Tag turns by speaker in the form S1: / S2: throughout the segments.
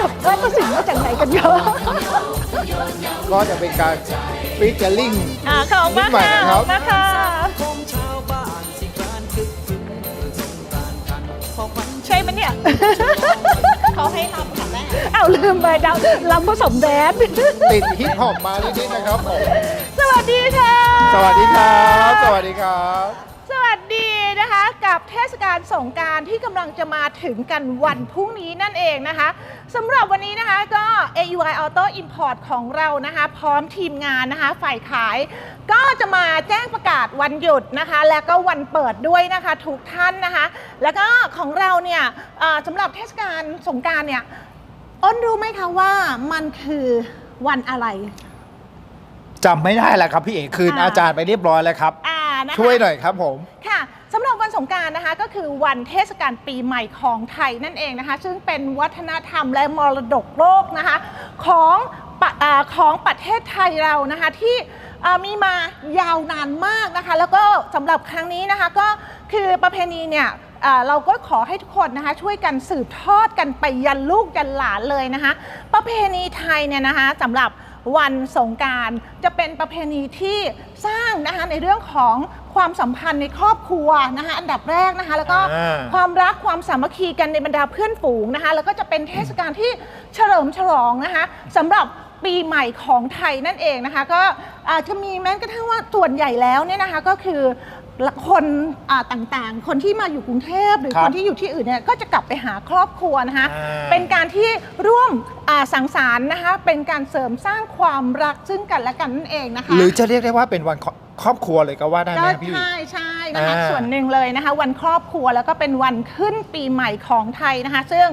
S1: กับราชสิงห์มาจากไหนกันเยอะ
S2: ก็จะเป็นการฟีเจอริ่ง
S1: อ่าขอบคุณ
S2: นิดหน่
S1: ค่ะ
S2: อยนะ
S1: ข
S2: ครั
S1: อบบคุณค่ะใช่ไหมเนี่ย
S3: เขาให้ทำค่ะแม่
S1: เอาลืมไปดาวลำผสมแดน
S2: ติดฮิปฮอปมานิดๆนะครับผม
S1: สวัสดีค่ะ
S2: สวัสดีครับ สวัสดีครับ
S1: สวัสดีนะคะ กับเทศกาลสงกรารที่กำลังจะมาถึงกันวันพรุ่งนี้นั่นเองนะคะสำหรับวันนี้นะคะก็ AUI Auto Import ของเรานะคะ พร้อมทีมงานนะคะ ฝ่ายขายก็จะมาแจ้งประกาศวันหยุดนะคะ และก็วันเปิดด้วยนะคะทุกท่านนะคะ แล้วก็ของเราเนี่ยเอ่อสำหรับเทศกาลสงกรารเนี่ยอ้นรู้ไหมคะว่ามันคือวันอะไร
S2: จำไม่ได้แล้วครับพี่เอกคืน
S1: อ่า
S2: อาจารย์ไปเรียบร้อยแล้วครับ
S1: อ่านะคะ
S2: ช่วยหน่อยครับผม
S1: ค่ะ รับวันสงการนะคะก็คือวันเทศกาลปีใหม่ของไทยนั่นเองนะคะ ซึ่งเป็นวัฒนธรรมและมรดกโลกนะคะของของประเทศไทยเรานะคะที่มีมายาวนานมากนะคะ แล้วก็สำหรับครั้งนี้นะคะก็คือประเพณีเนี่ยเราก็ขอให้ทุกคนนะคะช่วยกันสืบทอดกันไปยันลูกยันหลานเลยนะคะ ประเพณีไทยเนี่ยนะคะสำหรับวันสงการจะเป็นประเพณีที่สร้างนะคะในเรื่องของ ความสัมพันธ์ในครอบครัวนะคะอันดับแรกนะคะ แล้วก็
S2: อ่า
S1: ความรักความสามัคคีกันในบรรดาเพื่อนฝูงนะคะ แล้วก็จะเป็นเทศกาลที่เฉลิมฉลองนะคะสำหรับปีใหม่ของไทยนั่นเองนะคะ ก็อาจจะมีแม้กระทั่งว่าส่วนใหญ่แล้วเนี่ยนะคะก็คือคนอ่าต่างๆ คนที่มาอยู่กรุงเทพหรือ
S2: ครับ
S1: คนที่อยู่ที่อื่นเนี่ยก็จะกลับไปหาครอบครัวนะคะ
S2: อ่า
S1: เป็น การที่ร่วมอ่าสังสรรค์นะคะเป็นการเสริมสร้างความรักซึ่งกันและกันนั่นเองนะคะ
S2: หรือจะเรียกได้ว่าเป็นวัน ครครอบครัวเลยก็ว่าได้ไห
S1: ก็
S2: มพี่
S1: ใช่ใช่นะคะ
S2: อ่า
S1: ส่วนหนึ่งเลยนะคะ วันครอบครัวแล้วก็เป็นวันขึ้นปีใหม่ของไทยนะคะ ซึ่ง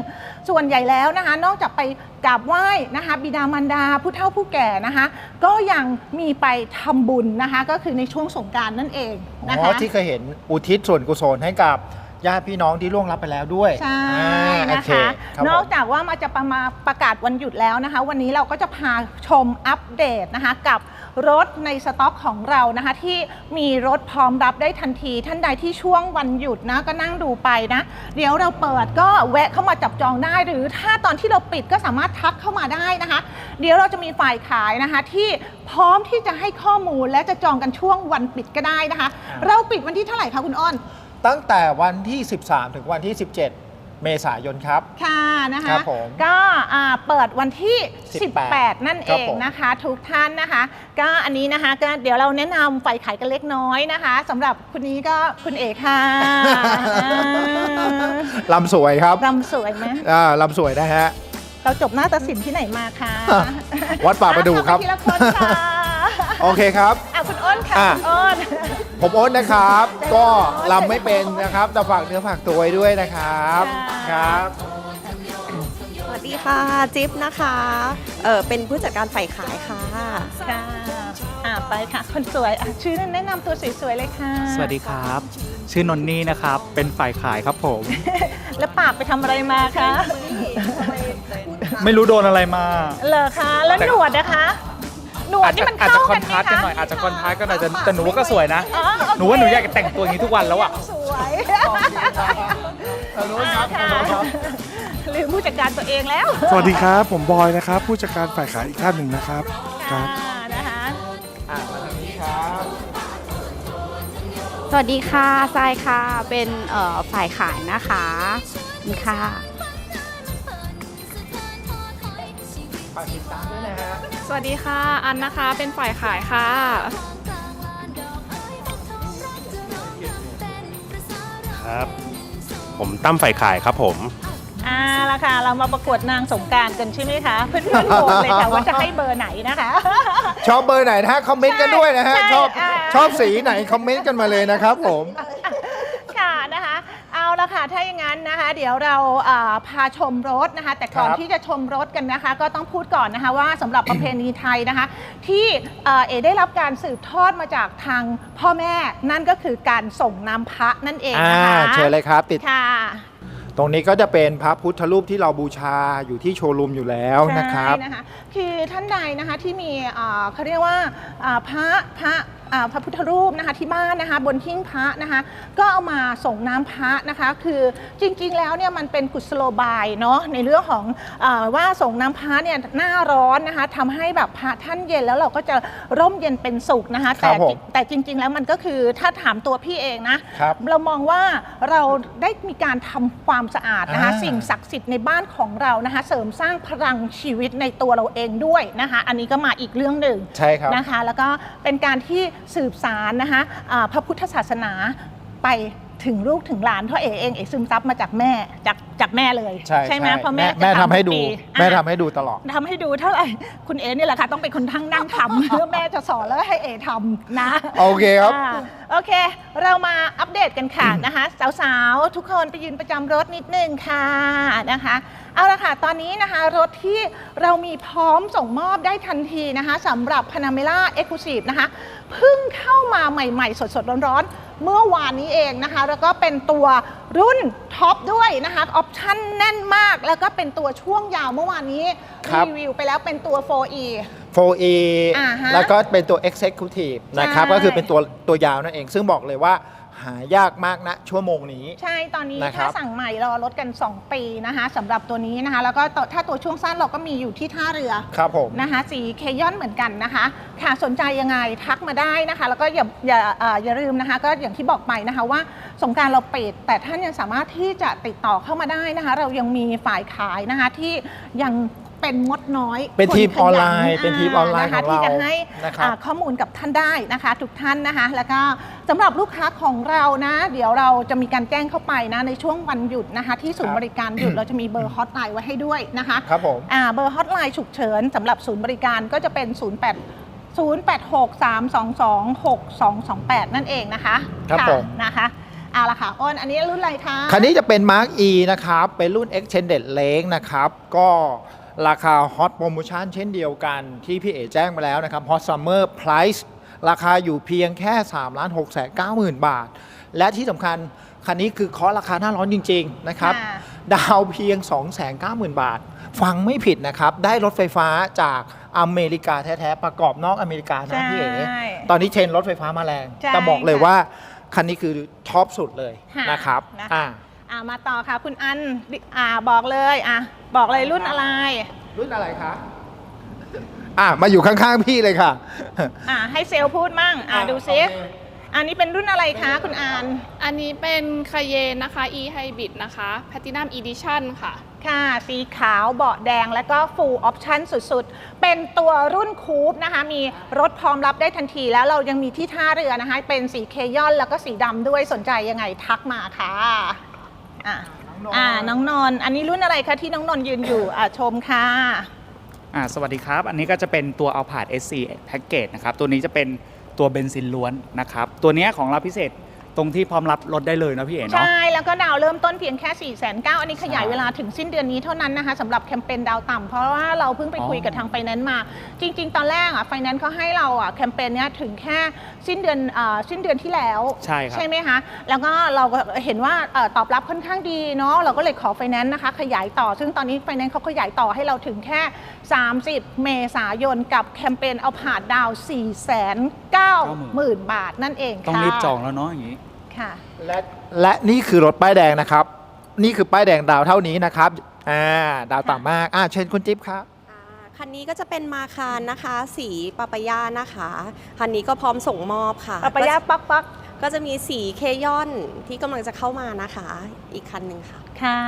S1: ส่วนใหญ่แล้วนะคะ นอกจากไปกราบไหว้นะคะ บิดามารดาผู้เฒ่าผู้แก่นะคะ ก็ยังมีไปทำบุญนะคะ ก็คือในช่วงสงกรารนั่นเองนะ
S2: อ๋
S1: คะ
S2: อที่เคยเห็นอุทิศส่วนกุศลให้กับญาติพี่น้องที่ล่วงลับไปแล้วด้วย
S1: ใช่
S2: อ่าโอ
S1: นะ
S2: เค
S1: คะ
S2: ครับ
S1: นอก
S2: ผม
S1: จากว่ามาจะประมาประกาศวันหยุดแล้วนะคะ วันนี้เราก็จะพาชมอัปเดตนะคะ กับ รถในสต็อกของเรานะคะที่มีรถพร้อมรับได้ทันที ท่านใดที่ช่วงวันหยุดนะก็นั่งดูไปนะ เดี๋ยวเราเปิดก็แวะเข้ามาจับจองได้ หรือถ้าตอนที่เราปิดก็สามารถทักเข้ามาได้นะคะ เดี๋ยวเราจะมีฝ่ายขายนะคะที่พร้อมที่จะให้ข้อมูลและจะจองกันช่วงวันปิดก็ได้นะคะ เราปิดวันที่เท่าไหร่คะคุณอ้อน
S2: ตั้งแต่วันที่ 13 ถึงวันที่ 17 เมษายนครับ
S1: ค่ะนะคะ
S2: ครับผม
S1: ก็อ่าเปิดวันที่
S2: 18
S1: 18 นั่น
S2: ค
S1: เอ
S2: รับ
S1: ง
S2: ผม
S1: นะคะ ทุกท่านนะคะ ก็อันนี้นะคะก็เดี๋ยวเราแนะนำฝ่ายขายกันเล็กน้อยนะคะสำหรับคุณนี้ก็คุณเอกค่ะอ่า
S2: ลำสวยครับ
S1: รำสวยไหม
S2: อ่าลำสวยนะฮะ
S1: เราจบหน้าตัดสินที่ไหนมาคะ
S2: วัดป่าประดู่ครับ
S1: อะเข้ามาทีละคนค่ะ
S2: โอเคครับ
S1: อะคุณอ้นค่ะ
S2: อะ
S1: คุณอ้น
S2: ผมโอ๊ตนะครับ ก็ลำไม่เป็นนะครับ แต่ฝากเนื้อฝากตัวไว้ด้วยนะครับ
S1: ค่ะ
S2: ครับ
S3: สวัสดีค่ะ จิ๊บนะคะเออเป็นผู้จัดการฝ่ายขายค่ะ
S1: ค่ะอะไปค่ะ คนสวยอะชื่อแนะนำตัวสวยๆเลยค่ะ
S4: สวัสดีครับ ชื่อนนนี่นะครับ เป็นฝ่ายขายครับผม
S1: แล้วปากไปทำอะไรมาคะ
S4: ไม่รู้โดนอะไรมา
S1: เหรอคะ แล้ว
S4: แต่
S1: หนวดนะคะ หนวด
S4: อาจ
S1: นี่
S4: จะ
S1: มัน
S4: อาจ
S1: เข้า
S4: จะคอ
S1: กันนไหม
S4: ทราสต์กัน
S1: คะ
S4: หน่อยอาจจะคอนทราสต์กันหน่อยแต่แต่หนูว่าก็สวยนะ
S1: อ๋อโอเค
S4: หนูว่าหนูอยากจะแต่งตัวอย่างนี้ทุกวันแล้วอะ
S1: สวย
S2: ขอบคุณครับ
S1: อ่าค่ะลืมผู้จัดการตัวเองแล้ว
S5: สวัสดีครับ ผมบอยนะครับ ผู้จัดการฝ่ายขายอีกท่านหนึ่งนะครับครับ
S1: ค่ะนะคะ
S2: อะมาทางนี้ครับ
S6: สวัสดีค่ะทรายค่ะ เป็นเอ่อฝ่ายขายนะคะขอบคุณค่ะ
S2: ฝากติดตามด้วยนะฮะ
S7: สวัสดีค่ะ อันนะคะเป็นฝ่ายขายค่ะ
S8: ครับ ผมตั้มฝ่ายขายครับผม
S1: อ่าละค่ะ เรามาประกวดนางสงกรารกันใช่ไหมคะ เพื่อนๆโหวตเลยค่ะว่าจะให้เบอร์ไหนนะคะ
S2: ชอบเบอร์ไหนนะฮะ คอมเมนต์กันด้วยนะฮะ
S1: ใช่
S2: ชอบ
S1: อ่า
S2: ชอบสีไหน คอมเมนต์กันมาเลยนะครับผม
S1: ค่ะนะคะ เอาละค่ะ ถ้าอย่างนั้นนะคะ เดี๋ยวเราอ่าพาชมรถนะคะ แต่ก่อน
S2: ครับ
S1: ที่จะชมรถกันนะคะ ก็ต้องพูดก่อนนะคะว่าสำหรับประเพณีไทยนะคะ ที่เอ่อเอได้รับการสืบทอดมาจากทางพ่อแม่นั่นก็คือการส่งน้ำพระนั่นเอง
S2: อ่า
S1: นะคะ
S2: เชิญเลยครับติด
S1: ค่ะ
S2: ตรงนี้ก็จะเป็นพระพุทธรูปที่เราบูชาอยู่ที่โชว์รูมอยู่แล้วนะครับ
S1: ใช่นะคะคือท่านใดนะคะที่มีอ่าเขาเรียกว่าอ่าพระพระอ่า พระพุทธรูปนะคะที่บ้านนะคะบนหิ้งพระนะคะก็เอามาส่งน้ำพระนะคะคือจริงๆแล้วเนี่ยมันเป็นกุศโลบายเนาะในเรื่องของอาว่าส่งน้ำพระเนี่ยหน้าร้อนนะคะทำให้แบบพระท่านเย็นแล้วเราก็จะร่มเย็นเป็นสุขนะคะ
S2: ครั
S1: แต่
S2: บผม
S1: แต่จริงๆแล้วมันก็คือถ้าถามตัวพี่เองนะ
S2: ครับ
S1: เรามองว่าเราได้มีการทำความสะอาดนะคะ
S2: อ่า
S1: สิ่งศักดิ์สิทธิ์ในบ้านของเรานะคะเสริมสร้างพลังชีวิตในตัวเราเองด้วยนะคะอันนี้ก็มาอีกเรื่องหนึ่ง
S2: ใช่ครับ
S1: นะคะแล้วก็เป็นการที่สืบสารนะคะอ่าพระพุทธศาสนาไปถึงลูกถึงหลานเพราะเอเองเอกซึมซับมาจากแม่จากจากแม่เลย
S2: ใช่
S1: ไหมเพราะแม่
S2: แม่
S1: จะ
S2: ทำให้ดู
S1: ทุกปี
S2: แม่
S1: อะ
S2: ทำให้ดูตลอด
S1: ทำให้ดูเท่าไหร่คุณเอนี่แหละค่ะต้องเป็นคนทั้งนั่งทำเพื่อแม่จะสอนแล้วให้เอทำนะ
S2: โอเคครับ
S1: อ่าโอเค เรามาอัปเดตกันค่ะนะคะ สาวๆ ทุกคนไปยืนประจำรถนิดนึงค่ะนะคะ เอาละค่ะ ตอนนี้นะคะรถที่เรามีพร้อมส่งมอบได้ทันทีนะคะสำหรับ Panamera Exclusive นะคะเพิ่งเข้ามาใหม่ ๆ สดๆ ร้อนๆ เมื่อวานนี้เองนะคะ แล้วก็เป็นตัวรุ่นท็อปด้วยนะคะออปชั่นแน่นมาก แล้วก็เป็นตัวช่วงยาวเมื่อวานนี้
S2: ครับ
S1: รีวิวไปแล้วเป็นตัว 4E
S2: 4E
S1: อ่าฮะ
S2: แล้วก็เป็นตัว Executive นะครับ
S1: ใช่
S2: ก็คือเป็นตัวตัวยาวนั่นเอง ซึ่งบอกเลยว่า หายากมากนะชั่วโมงนี้
S1: ใช่ตอนนี้
S2: นะครับ
S1: ถ้าสั่งใหม่รอลดกัน 2 ปีนะคะสำหรับตัวนี้นะคะ แล้วก็ต่อถ้าตัวช่วงสั้นเราก็มีอยู่ที่ท่าเรือ
S2: ครับผม
S1: นะคะสีเคยอนเหมือนกันนะคะ ค่ะสนใจยังไงทักมาได้นะคะ แล้วก็อย่าอย่าเอ่ออย่าลืมนะคะ ก็อย่างที่บอกไปนะคะว่าสงกรารเราปิดแต่ท่านยังสามารถที่จะติดต่อเข้ามาได้นะคะ เรายังมีฝ่ายขายนะคะที่ยัง เป็นมดน้อย
S2: เป็นทีม
S1: คขยั
S2: ออนไลน์เป็นทีมออนไลน์ะ
S1: คะ
S2: ของเรา
S1: ที่จะให้
S2: นะครับ
S1: อ่าข้อมูลกับท่านได้นะคะ ทุกท่านนะคะ แล้วก็สำหรับลูกค้าของเรานะ เดี๋ยวเราจะมีการแจ้งเข้าไปนะในช่วงวันหยุดนะคะ ที่ศูนย์บริการหยุดเราจะมีเบอร์ฮอตไลน์ไว้ให้ด้วยนะคะ
S2: ครับผม
S1: อ่าเบอร์ฮอตไลน์ฉุกเฉินสำหรับศูนย์บริการก็จะเป็น 08 0863226228 นั่นเองนะคะ
S2: ครับะผม
S1: นะคะเอาละค่ะอ้นอันนี้รุ่นอะไรคะ
S2: คันนี้จะเป็น Mark E นะครับ เป็นรุ่น Extended Range นะครับ ก็ ราคา Hot Promotion เช่นเดียวกันที่พี่เอแจ้งมาแล้วนะครับ Hot Summer Price ราคาอยู่เพียงแค่3 6 9 0 0 0 0บาท และที่สำคัญคันนี้คือเคาะราคาหน้าร้อนจริง ๆ นะครับ
S1: ค่ะ
S2: ดาวเพียง 290,000 บาท ฟังไม่ผิดนะครับ ได้รถไฟฟ้าจากอเมริกาแท้ ๆ ประกอบนอกอเมริกานะพี่เอ๋
S1: ใช่
S2: ตอนนี้เทรนด์รถไฟฟ้ามาแรง
S1: ใช่
S2: แต่บอกเลย
S1: ค่ะ
S2: ว่า คันนี้คือท็อปสุดเลย
S1: ค่ะ
S2: นะครับ
S1: นะคะ
S2: อ่า
S1: อ่ามาต่อค่ะคุณอันอ่าบอกเลยอะบอกเลยรุ่นอะไร
S2: รุ่นอะไรคะอะมาอยู่ข้างๆพี่เลยค่ะ
S1: อ่าให้เซลล์พูดมั่งอ่า
S2: อะ
S1: ดูซิ
S2: โอเค
S1: อันนี้เป็นรุ่นอะไรคะคุณอัน
S7: อันนี้เป็นคาเยนนะคะ e hybrid นะคะ platinum edition ค่ะ
S1: ค่ะ สีขาวเบาะแดงแล้วก็ full option สุดๆ เป็นตัวรุ่นคูปนะคะ มีรถพร้อมรับได้ทันทีแล้วเรายังมีที่ท่าเรือนะคะ เป็นสีเคยอนแล้วก็สีดำด้วยสนใจยังไงทักมาค่ะ อะอ่าน้องนนท์อันนี้รุ่นอะไรคะที่น้องนนท์ยืนอยู่อ่าชมค่ะ
S4: อ่าสวัสดีครับ อันนี้ก็จะเป็นตัว Alphard SC Package นะครับ ตัวนี้จะเป็นตัวเบนซินล้วนนะครับ ตัวเนี้ยของเราพิเศษ ตรงที่พร้อมรับรถได้เลยนะพี่เอ๋เนาะ
S1: ใช่ แล้วก็ดาวเริ่มต้นเพียงแค่4ี่แสนเอันนี้ขยายเวลาถึงสิ้นเดือนนี้เท่านั้นนะคะสำหรับแคมเปญดาวต่ำเพราะว่าเราเพิ่งไปคุยกับทางไฟแนนซ์มา จริง ๆ ตอนแรกอะไฟแนนซ์เขาให้เราอะแคมเปญเนี้ยถึงแค่สิ้นเดือนอ่าสิ้นเดือนที่แล้ว
S4: ใช่ครับ
S1: ใช่ไหมคะ แล้วก็เราก็เห็นว่าเอ่อตอบรับค่อนข้างดีเนาะเราก็เลยขอไฟแนนซ์นะคะ ขยายต่อ ซึ่งตอนนี้ไฟแนนซ์เขาขยายต่อให้เราถึงแค่ 30 เมษายนกับแคมเปญเอาผ่านดาว4 9 9 0 0 0 0บาทนั่นเองค่ะ
S4: ต้องรีบจองแล้วเนาะอย่างนี้
S1: ค่ะ
S2: และและนี่คือรถป้ายแดงนะครับ นี่คือป้ายแดงดาวเท่านี้นะครับอ่าดาวต่ำมากอ่าเชิญคุณจิ๊บครับ
S3: อ่าคันนี้ก็จะเป็นมาคารนะคะ สีปาปายานะคะ คันนี้ก็พร้อมส่งมอบค่ะ
S1: ปะปะยาปักปัก
S3: ก็จะมีสีเคยอนที่กำลังจะเข้ามานะคะ อีกคันหนึ่งค่ะ
S1: ค่ะ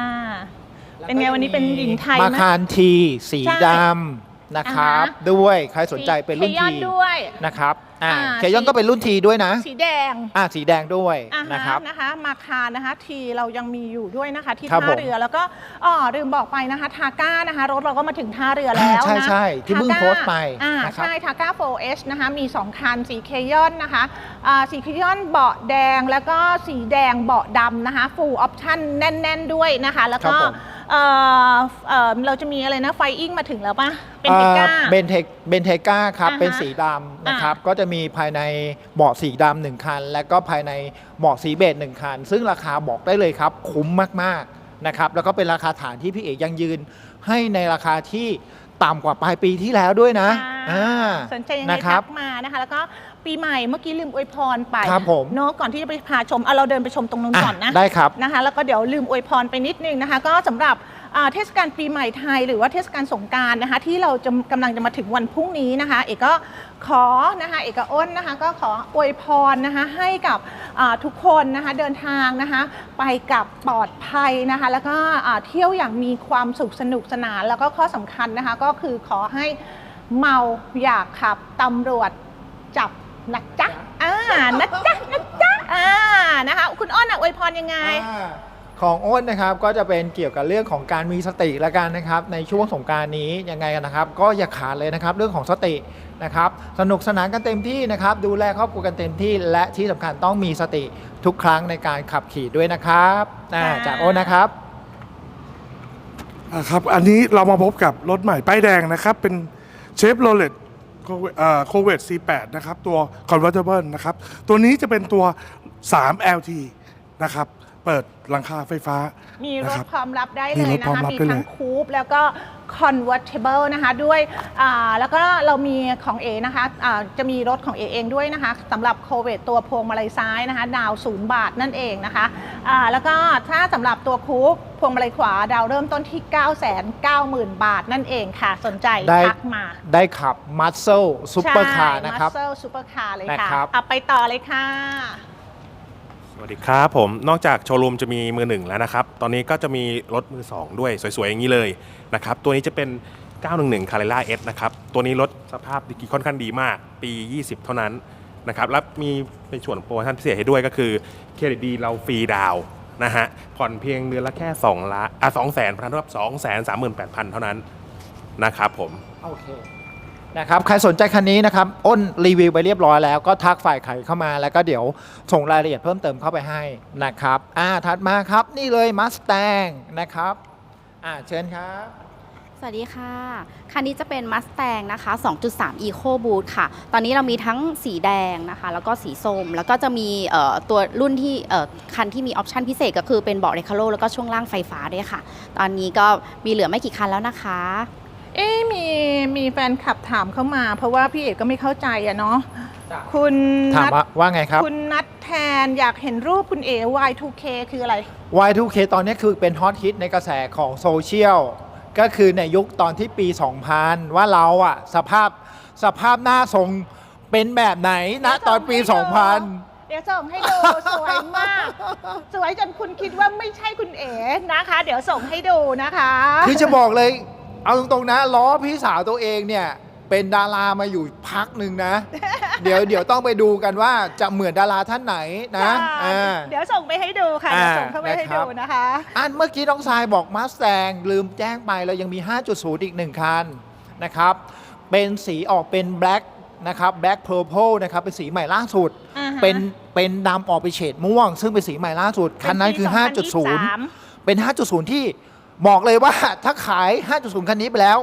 S1: เป็นไงวันนี้เป็นหญิงไทย
S2: มา
S1: ไหม
S2: คารที สี
S1: ใช่
S2: ดำ นะครับ
S1: อ่าฮะ
S2: ด้วยใครสนใจเป็นรุ่น
S1: เคยอ
S2: ที
S1: ด้วย
S2: นะครับอ่า
S1: อ่า
S2: เคยอน
S1: สี
S2: ก็เป็นรุ่นทีด้วยนะ
S1: สีแดง
S2: อ่าสีแดงด้วย
S1: อ่าฮ
S2: นะครับ
S1: นะคะมาคารนะคะทีเรายังมีอยู่ด้วยนะคะ ที่
S2: ครับ
S1: ท่า
S2: ผม
S1: เรือแล้วก็อ๋อลืมบอกไปนะคะทาก้านะคะรถเราก็มาถึงท่าเรือแล้ว
S2: ใช่
S1: นะ
S2: ใช่ที่เพิ่ง
S1: ทาก้า
S2: โพสต์ไป
S1: อ่า
S2: นะครับ
S1: ใช่ทาก้า 4H นะคะมี 2 คันสีเคยอนนะคะอ่าสีเคยอนเบาะแดงแล้วก็สีแดงเบาะดำนะคะ full option แน่น ๆ ด้วยนะคะ แล้วก็
S2: ครับผม
S1: เอ่อเอ่อเราจะมีอะไรนะไฟอิงมาถึงแล้วปะเป็นติก้า
S2: เบนเทเบนเทก้าครับ
S1: อ่าฮะ
S2: เป็นสีดำนะครับ ก็จะมีภายในเบาะสีดำหนึ่งคัน และก็ภายในเบาะสีเบจหนึ่งคัน ซึ่งราคาบอกได้เลยครับ คุ้มมากๆนะครับ แล้วก็เป็นราคาฐานที่พี่เอกยังยืน ให้ในราคาที่ต่ำกว่าปลายปีที่แล้วด้วยนะ
S1: อ่า
S2: อ่า
S1: สนใจยังไง
S2: นะครับ
S1: ทักมานะคะ แล้วก็ ปีใหม่เมื่อกี้ลืมอวยพรไป
S2: ครับผม
S1: เนาะก่อนที่จะไปพาชมเอาเราเดินไปชมตรงนู้นก่อนนะ
S2: ได้ครับ
S1: นะคะแล้วก็เดี๋ยวลืมอวยพรไปนิดนึงนะคะ ก็สำหรับอ่าเทศกาลปีใหม่ไทย หรือว่าเทศกาลสงกรารนะคะที่เราจะกำลังจะมาถึงวันพรุ่งนี้นะคะ เอกก็ขอนะคะเอกกับอ้นนะคะก็ขออวยพรนะคะให้กับอ่าทุกคนนะคะเดินทางนะคะไปกับปลอดภัยนะคะแล้วก็อ่าเที่ยวอย่างมีความสุขสนุกสนาน แล้วก็ข้อสำคัญนะคะก็คือขอให้เมาอยากขับตำรวจจับ นะจ๊ะอ่านะจ๊ะนะจ๊ะอ่านะคะ คุณอ้นอะอวยพรยังไง
S2: อ่าของอ้นนะครับก็จะเป็นเกี่ยวกับเรื่องของการมีสติละกันนะครับ ในช่วงสงกรารนี้ยังไงกันนะครับ ก็อย่าขาดเลยนะครับ เรื่องของสตินะครับ สนุกสนานกันเต็มที่นะครับ ดูแลครอบครัวกันเต็มที่ และที่สำคัญต้องมีสติทุกครั้งในการขับขี่ด้วยนะครับอ่า
S1: ค่ะ
S2: จากอ้นนะครับ
S5: อ่าครับ อันนี้เรามาพบกับรถใหม่ป้ายแดงนะครับ เป็นเชฟโรเลต โคเวต C8 นะครับตัว Convertible นะครับตัวนี้จะเป็นตัว 3 LT นะครับเปิดหลังคาไฟฟ้า
S1: มีร
S5: นะ
S1: ถ
S5: ครับ
S1: พร้อมรับได้
S5: มี
S1: เลย
S5: รถพร้อ
S1: นะคะ
S5: มรับ
S1: มี
S5: ได้เลย
S1: ทั้งคูปแล้วก็ convertible นะคะด้วยอ่าแล้วก็เรามีของเอนะคะอ่าจะมีรถของเอเองด้วยนะคะสำหรับโคเวตตัวพวงมาลัยซ้ายนะคะดาวศูนย์บาทนั่นเองนะคะอ่าแล้วก็ถ้าสำหรับตัวคูปพวงมาลัยขวาดาวเริ่มต้นที่ 9 9 0 0 0 0บาทนั่นเองค่ะ สนใจ
S2: ได้
S1: ทักมา
S2: ได้ขับมัสเซลซุปเปอร์คาร์นะครับ
S1: มัสเซลซูเปอร์คาร์เลย
S2: นะ
S1: ค่ะ
S2: ครับ
S1: เอาไปต่อเลยค่ะ
S8: ส วัสดีครับผมนอกจากโชว์รูมจะมีมือหนึ่งแล้วนะครับ ตอนนี้ก็จะมีรถมือ 2 ด้วยสวยๆ อย่างนี้เลยนะครับ ตัวนี้จะเป็น 911 c a r r e r a S นะครับ ตัวนี้รถสภาพดีค่อนข้างดีมาก ปี 20 เท่านั้นนะครับแล้วมีในส่วนโปรโมชั่นพิเศษให้ด้วยก็คือเครดิตดีเราฟรีดาวนะฮะผ่อนเพียงเดือนละแค่2ละอะ2แสนพันเท่ากับ2แสน38,000เท่านั้นนะครับผม
S2: โอเค นะครับใครสนใจคันนี้นะครับอ้นรีวิวไปเรียบร้อยแล้วก็ทักฝ่ายขายเข้ามาแล้วก็เดี๋ยวส่งรายละเอียดเพิ่มเติมเข้าไปให้นะครับอ่าถัดมาครับนี่เลยมัส t ต n นะครับอ่าเชิญครับ
S6: สวัสดีค่ะ คันนี้จะเป็น Mustang นะคะ 2.3 Eco Boost ค่ะ ตอนนี้เรามีทั้งสีแดงนะคะ แล้วก็สีส้ม แล้วก็จะมีตัวรุ่นที่คันที่มีออปชันพิเศษก็คือเป็นเบาะเรคาโลแล้วก็ช่วงล่างไฟฟ้าด้วยค่ะ ตอนนี้ก็มีเหลือไม่กี่คันแล้วนะคะ
S1: เอ๊ะมีมีแฟนคลับถามเข้ามา เพราะว่าพี่เอกก็ไม่เข้าใจอะเนาะ
S2: จ้ะ
S1: คุณ
S2: ถาม
S1: นัท
S2: ว่าว่าไงครับ
S1: คุณนัทแทนอยากเห็นรูปคุณเอ Y2K คืออะไร
S2: Y2K ตอนนี้คือเป็นฮอตฮิตในกระแสของโซเชียล ก็คือในยุคตอนที่ปี 2000 ว่าเราอะสภาพสภาพหน้าทรงเป็นแบบไหนนะตอนปี 2000
S1: เดี๋ยวส่งให้ดู สวยมาก สวยจนคุณคิดว่าไม่ใช่คุณเอ๋นะคะ เดี๋ยวส่งให้ดูนะคะ
S2: คือจะบอกเลย เอาตรงๆนะล้อพี่สาวตัวเองเนี่ยเป็นดารามาอยู่พักหนึ่งนะ เดี๋ยวเดี๋ยวต้องไปดูกันว่าจะเหมือนดาราท่านไหนนะ
S1: จ้า
S2: อ่า
S1: เดี๋ยวส่งไปให้ดูค่ะเดี๋ยว
S2: อ่า
S1: ส่งเข้าไปให้
S2: นะครับ
S1: ดูนะคะ
S2: อันเมื่อกี้น้องทรายบอกมาสแตงลืมแจ้งไปเรายังมี 5.0 อีกหนึ่งคันนะครับ เป็นสีออกเป็นแบล็กนะครับแบล็กเพอร์เพลนะครับเป็นสีใหม่ล่าสุด
S1: อ่าฮะ
S2: เป็นเป็นดำออกไปเฉดม่วง ซึ่งเป็นสีใหม่ล่าสุด คันนั้นคือ
S1: เป็นปี2023
S2: 5.0 เป็น 5.0 ที่ บอกเลยว่าถ้าขาย 5.0 คันนี้ไปแล้ว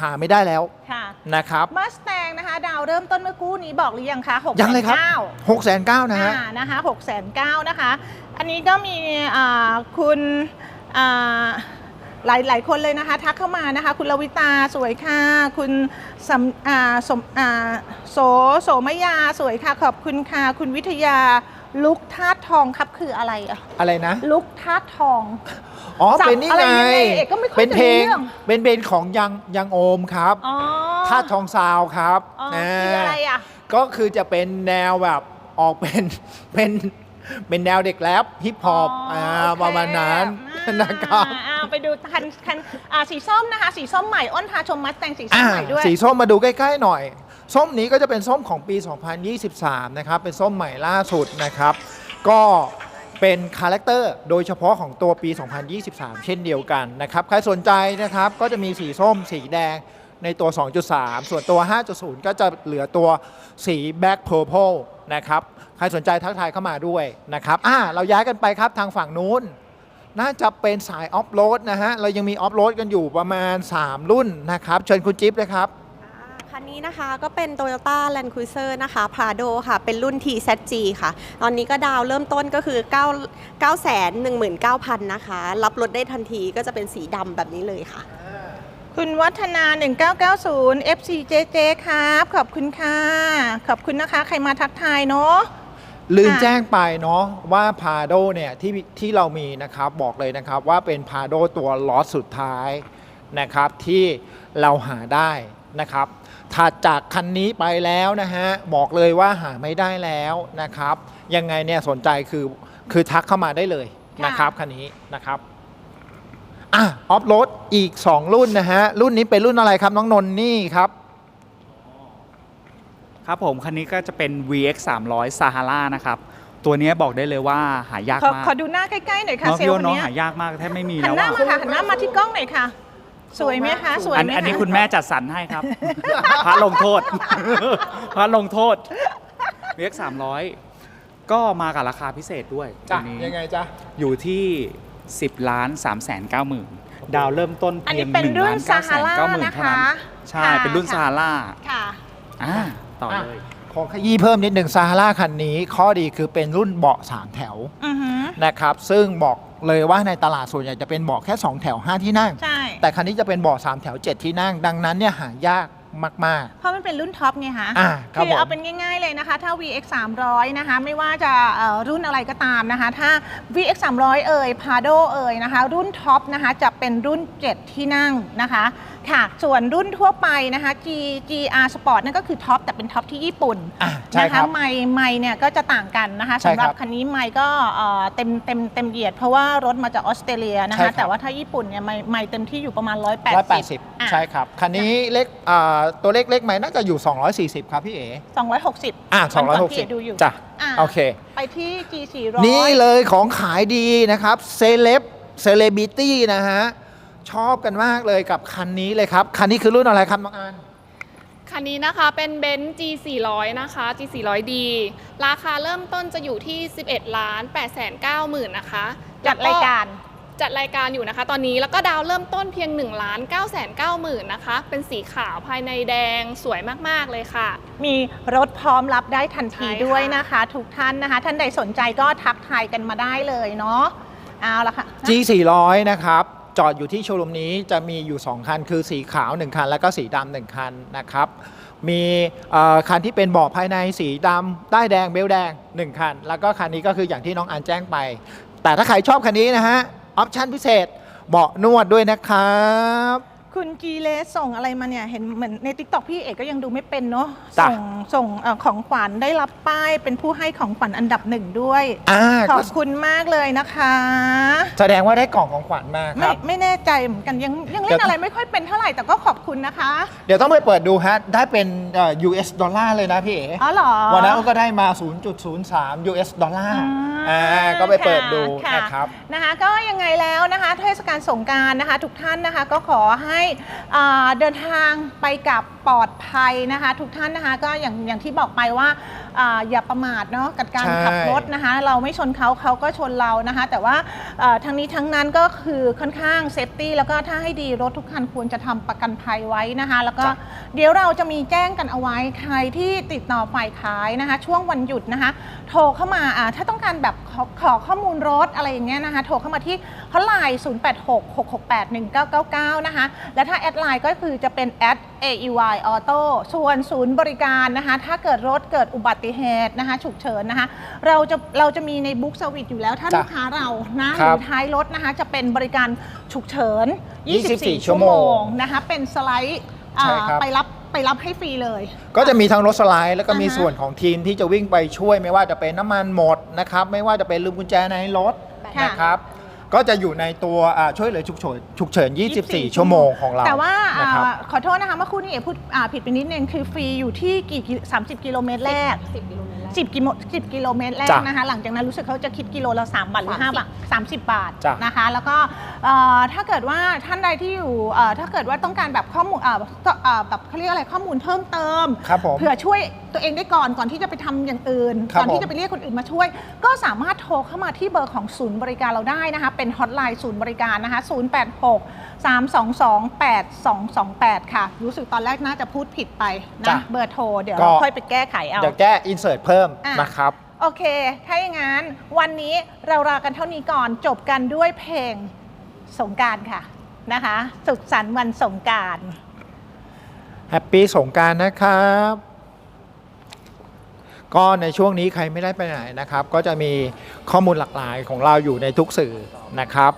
S2: หาไม่ได้แล้ว
S1: ค่ะ
S2: นะครับ
S1: มัสแตงนะคะ ดาวเริ่มต้นเมื่อกู้นี้บอกหรือยังคะ6
S2: ยังเลยครับ6 9 0 0 0นะฮะ
S1: อ่านะคะ6 9 0 0 0นะคะ อันนี้ก็มีอ่าคุณอ่าหลายหลายคนเลยนะคะ ทักเข้ามานะคะ คุณลวิตาสวยค่ะ คุณสำอ่าสมอ่าโสโสมยาสวยค่ะ ขอบคุณค่ะ คุณวิทยา ลุกธาตุทองครับคืออะไรอะ
S2: อะไรนะ
S1: ลุกธาตุทอง
S2: อ๋อ
S1: สับ
S2: เป็นนี่
S1: อะไร
S2: ไง
S1: ยังไงเอกก็ไม่ค่อย
S2: เป็นเพลง
S1: จะรู้เรื่อง
S2: เป็นเพลงของยังยังโอมครับ
S1: อ๋อ
S2: ธาตุทองซาวครับ
S1: อ๋อคืออะไรอะ
S2: ก็คือจะเป็นแนวแบบออกเป็นเป็นเป็นแนวเด็กแรปฮิปฮอป
S1: อ๋อ
S2: อ่า
S1: โอเค
S2: ประมาณนั้น
S1: อ่า
S2: นะครับ
S1: อ่าไปดูคันคันอ่าสีส้มนะคะ สีส้มใหม่ อ้นพาชมมัสแตงสีส้
S2: อ่าม
S1: ใหม่ด้วย
S2: สีส้มมาดูใกล้ ๆ หน่อย ส้มนี้ก็จะเป็นส้มของปี 2023 นะครับ เป็นส้มใหม่ล่าสุดนะครับ ก็เป็นคาแรคเตอร์โดยเฉพาะของตัวปี 2023 เช่นเดียวกันนะครับ ใครสนใจนะครับก็จะมีสีส้มสีแดงในตัว 2.3 ส่วนตัว 5.0 ก็จะเหลือตัวสี Black Purple นะครับ ใครสนใจทักทายเข้ามาด้วยนะครับอ่าเราย้ายกันไปครับทางฝั่งนู้น น่าจะเป็นสายออฟโรดนะฮะ เรายังมีออฟโรดกันอยู่ประมาณ 3 รุ่นนะครับ เชิญคุณจิ๊บเลยครับ
S3: คันนี้นะคะก็เป็น Toyota Land Cruiser นะคะ Prado ค่ะ เป็นรุ่น TZG ค่ะ ตอนนี้ก็ดาวเริ่มต้นก็คือ 9 9 1 9 0 0 0 นะคะ รับรถได้ทันทีก็จะเป็นสีดำแบบนี้เลยค่ะ
S2: อ่าโคุ
S1: ณวัฒนา 1990 FCJJ ครับ ขอบคุณค่ะ ขอบคุณนะคะ ใครมาทักทายเนาะ
S2: ลืม
S1: ค่ะ
S2: แจ้งไปเนาะว่าพาโดเนี่ยที่ที่เรามีนะครับบอกเลยนะครับว่าเป็นพาโดตัวล็อตสุดท้ายนะครับที่เราหาได้นะครับ ถัดจากคันนี้ไปแล้วนะฮะบอกเลยว่าหาไม่ได้แล้วนะครับ ยังไงเนี่ยสนใจคือคือทักเข้ามาได้เลย
S1: ค่ะ
S2: นะครับคันนี้นะครับอะออฟโรดอีก 2 รุ่นนะฮะ รุ่นนี้เป็นรุ่นอะไรครับ น้องนนท์นี่ครับ
S4: ครับผม คันนี้ก็จะเป็น VX 300 Sahara นะครับ ตัวเนี้ยบอกได้เลยว่าหายาก
S1: ขอ
S4: มาก
S1: ขอดูหน้าใกล้ๆหน่อยค่ะ
S4: เนาะ
S1: เซล
S4: พี่
S1: ล์
S4: โอ
S1: คน
S4: เนาะ
S1: เนี้ย
S4: หายากมากแทบไม่มี
S1: หัน
S4: แล้ว
S1: หน้า
S4: อะ
S1: มาค่ะหันหน้ามาที่กล้องหน่อยค่ะ สวยไหมคะ สวย
S4: อัน
S1: ไหม
S4: อันนี้ะคุณแม่จัดสรรให้ครับ พระลงโทษ พระลงโทษ VX 300ก็มากับราคาพิเศษด้วยตั
S2: จ้ะ
S4: วนี้
S2: ยังไงจ๊ะ
S4: อยู่ที่ 10ล้าน3แสน9หมื่นดาวเริ่มต้น
S1: อัน
S4: เพีย
S1: นี้
S4: ง
S1: เป็น
S4: 1
S1: รุ่
S4: ล้านน9แสน
S1: Sahara
S4: 9หมื่น
S1: นะ
S4: เท่านั้
S1: คะ
S4: นใช่
S1: ค่ะ
S4: เป็นรุ่น
S1: ค่ะ
S4: ซาร่า
S1: ค่ะ
S4: อ่าต่อเลย
S2: ขอขยี้เพิ่มนิดหนึ่งซาฮาราคันนี้ ข้อดีคือเป็นรุ่นเบาะ3แถว
S1: อือหือ
S2: นะครับ ซึ่งบอก เลยว่าในตลาดส่วนใหญ่จะเป็นเบาะแค่ 2 แถว 5 ที่นั่ง
S1: ใช่
S2: แต่คันนี้จะเป็นเบาะ3แถว 7 ที่นั่ง ดังนั้นเนี่ยหายากมาก
S1: เพราะมันเป็นรุ่นท็อปไงคะ
S2: อ่าครับ
S1: คือเอา
S2: ผม
S1: เป็นง่ายๆเลยนะคะ ถ้า VX 300นะคะ ไม่ว่าจะเอ่อรุ่นอะไรก็ตามนะคะ ถ้า VX 300เอ่ย Prado เอ่ยนะคะ รุ่นท็อปนะคะ จะเป็นรุ่น 7 ที่นั่งนะคะ ค่ะ ส่วนรุ่นทั่วไปนะคะ G GR Sport นั่นก็คือท็อปแต่เป็นท็อปที่ญี่ปุ่น
S2: ๆอะใช่
S1: นะ
S2: ค
S1: คะ
S2: รับ
S1: ไม่ไม่เนี่ยก็จะต่างกันนะคะ
S2: ใช่
S1: สำหรับ
S2: ครับ
S1: คันนี้ไม่ก็เอ่อเต็มเต็มเต็มเหยียด เพราะว่ารถมาจากออสเตรเลียนะ
S2: ใช่ครั
S1: คะ
S2: บ
S1: แต่ว่าถ้าญี่ปุ่นเนี่ยไม่ไม่เต็มที่อยู่ประมาณ 180
S2: 180
S1: อะ
S2: ใช่ครับ คันนี้เล็กอ่าตัวเล็กเล็กไหมน่าจะอยู่ 240 ครับพี่เอ๋
S1: 260
S2: อะ
S1: วันก่อนพี่เอ๋ดูอยู่
S2: 260จ้ะ
S1: อะ
S2: โอเค
S1: ไปที่ G 400
S2: นี่เลยของขายดีนะครับเซเลบเซเลบิตี้นะฮะ ชอบกันมากเลยกับคันนี้เลยครับ คันนี้คือรุ่นอะไรครับน้องอัน
S7: คันนี้นะคะเป็นเบนซ์ G 400นะคะ G 400D ราคาเริ่มต้นจะอยู่ที่ 11ล้าน8แสน9หมื่นนะคะ
S1: จัดรายการ
S7: จัดรายการอยู่นะคะ ตอนนี้แล้วก็ดาวเริ่มต้นเพียง1ล้าน9แสน9หมื่นนะคะ เป็นสีขาวภายในแดงสวยมาก ๆ เลยค่ะ
S1: มีรถพร้อมรับได้ทันที
S7: ใช่ค่ะ
S1: ด้วยนะคะ ทุกท่านนะคะ ท่านใดสนใจก็ทักทายกันมาได้เลยเนาะเอาละค่ะ
S2: G 400นะครับ จอดอยู่ที่โชว์รูมนี้จะมีอยู่ 2 คัน คือสีขาว 1 คัน แล้วก็สีดำหนึ่งคันนะครับ มีคันที่เป็นเบาะภายในสีดำใต้แดงเบลแดง 1 คัน แล้วก็คันนี้ก็คืออย่างที่น้องอันแจ้งไป แต่ถ้าใครชอบคันนี้นะฮะ ออปชั่นพิเศษเบาะนวดด้วยนะครับ
S1: คุณกีเลสส่งอะไรมาเนี่ย เห็นเหมือนใน t ิ k t o k พี่เอกก็ยังดูไม่เป็นเนาะ
S2: จ้ะ
S1: ส่งส่งเอ่อของขวัญได้รับป้ายเป็นผู้ให้ของขวัญอันดับหนึ่งด้วย
S2: อ่า
S1: ข
S2: ก็
S1: อบคุณมากเลยนะคะ
S2: แสดงว่าได้กล่องของขวัญมาค
S1: ไม่
S2: รับ
S1: ไม่แน่ใจเหมือนกันยังยัง
S2: เดี๋
S1: เล่
S2: ย
S1: น
S2: ว
S1: อะไรไม่ค่อยเป็นเท่าไหร่แต่ก็ขอบคุณนะคะ
S2: เดี๋ยวต้องไปเปิดดูฮะ ได้เป็นเอ่อ US ดอลลาร์เลยนะพี่เอ๋
S1: อ๋อเหรอ
S2: วันนั้นก็ได้มา 0.03 US ดอลลาร์อ่าก็ไปเปิดดู
S1: ค่ะ
S2: นะครับ
S1: นะคะก็ยังไงแล้วนะคะ เทศกาลสงกรารนะคะ ทุกท่านนะคะก็ขอให้อ่าเดินทางไปกับ ปลอดภัยนะคะ ทุกท่านนะคะก็อย่างอย่างที่บอกไปว่าอ่าอย่าประมาทเนาะกับการ
S2: ใช่
S1: ขับรถนะคะ เราไม่ชนเขาเขาก็ชนเรานะคะ แต่ว่าเอ่อทั้งนี้ทั้งนั้นก็คือค่อนข้างเซฟตี้แล้วก็ถ้าให้ดีรถทุกคันควรจะทำประกันภัยไว้นะคะ แล้วก็
S2: จ้ะ
S1: เดี๋ยวเราจะมีแจ้งกันเอาไว้ใครที่ติดต่อฝ่ายขายนะคะ ช่วงวันหยุดนะคะ โทรเข้ามาอ่าถ้าต้องการแบบขอขอข้อมูลรถอะไรอย่างเงี้ยนะคะ โทรเข้ามาที่ฮอตไลน์ 0866681999 นะคะ และถ้าแอดไลน์ก็คือจะเป็นแอด AEY Auto ส่วนศูนย์บริการนะคะถ้าเกิดรถเกิดอุบัติเหตุนะคะฉุกเฉินนะคะเราจะเราจะมีในบุ๊กสวิตอยู่แล้วถ้า
S2: จ้ะ
S1: ลูกค้าเรานะห
S2: ครั
S1: รื
S2: บ
S1: อท้ายรถนะคะจะเป็นบริการฉุกเฉิน
S2: 24
S1: 24
S2: ชั่
S1: ชั่
S2: ว
S1: ว
S2: โม
S1: โม
S2: ง
S1: งนะคะเป็นสไลด์อ่า
S2: ใช่ครับ
S1: ไปรับไปรับให้ฟรีเลย
S2: ก็จะมีทั้งรถสไลด์แล้วก็มี
S1: อ่าฮะ
S2: ส่วนของทีมที่จะวิ่งไปช่วยไม่ว่าจะเป็นน้ำมันหมดนะครับไม่ว่าจะเป็นลืมกุญแจในรถ
S1: ค่ะ
S2: นะครับ ก็จะอยู่ในตัวอ่าช่วยเหลือฉุกเฉินฉุกเฉิน 24 ชั่วโมงของเรา
S1: แต่ว่า
S2: นะครับ
S1: อ่าขอโทษนะคะเมื่อครู่นี้เอ๋พูดอ่าผิดไปนิดนึงคือฟรีอยู่ที่กี่กิสามสิบกิโลเมตรแรก
S6: 10กิโลเมตรแรก
S1: 10กิโล10กิโลเมตรแรก
S2: จ้ะ
S1: นะคะ หลังจากนั้นรู้สึกเขาจะคิดกิโลละ3บาทหรือ5บาท30 บาท
S2: จ้ะ
S1: นะคะ แล้วก็เอ่อถ้าเกิดว่าท่านใดที่อยู่เอ่อถ้าเกิดว่าต้องการแบบข้อมูลเอ่อก็เอ่อแบบเขาเรียกอะไรข้อมูลเพิ่มเติม
S2: ครับผม
S1: เผื่อช่วยตัวเองได้ก่อนก่อนที่จะไปทำอย่างอื่น
S2: ครับ
S1: ก่อนที่
S2: ผม
S1: จะไปเรียกคนอื่นมาช่วย ก็สามารถโทรเข้ามาที่เบอร์ของศูนย์บริการเราได้นะคะ เป็นฮอตไลน์ศูนย์บริการนะคะ 086 322 8228 ค่ะ รู้สึกตอนแรกน่าจะพูดผิดไปนะ
S2: จ้ะ
S1: เบอร์โทร เดี๋ยว
S2: ก็
S1: เราค่อยไปแก้ไขเอา
S2: เดี๋ยวแก้อินเสิร์ตเพิ่ม
S1: อะ
S2: นะครับ
S1: โอเค ถ้าอย่างนั้น วันนี้เราลากันเท่านี้ก่อนจบกันด้วยเพลงสงกรารค่ะนะคะ สุขสันต์วันสงกราร
S2: แฮปปี้สงกรารนะครับ ก็ในช่วงนี้ใครไม่ได้ไปไหนนะครับ ก็จะมีข้อมูลหลากหลายของเราอยู่ในทุกสื่อนะครับ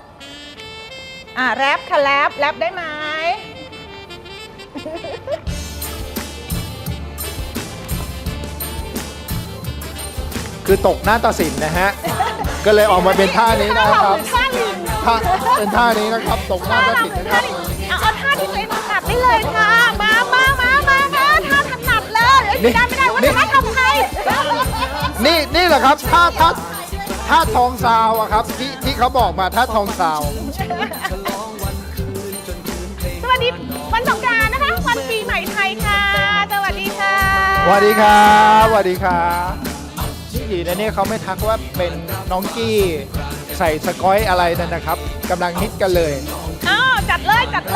S1: อะแรปค่ะแรปแรปได้ไหม
S2: คือตกหน้าตัดสินนะฮะ ก็เลยออกมาเป็นท่านี้นะครับ
S1: ท่าลิง
S2: ท่าเป็นท่านี้นะครับตกหน้าตัดสินนะครับ
S1: เอาเอาท่าที่ตัวเองถนัดได้เลยค่ะ มามามามามาท่าถนัดเลยเอ้ยไม่ได้ไม่ได้วัฒนธรรมไทย
S2: นี่นี่แหละครับท่าท่าท่าทองซาวอะครับที่ที่เขาบอกมาท่าทองซาว
S1: สวัสดีวันสงกรานต์นะคะ วันปีใหม่ไทยค่ะ สวัสดีค่ะ
S2: สวัสดีครับสวัสดีครับ ที่ในนี้เขาไม่ทักว่าเป็นน้องกี้ใส่สกอยอะไรนั่นนะครับกำลังฮิตกันเลย
S1: อ้าวจัดเลยจัดเล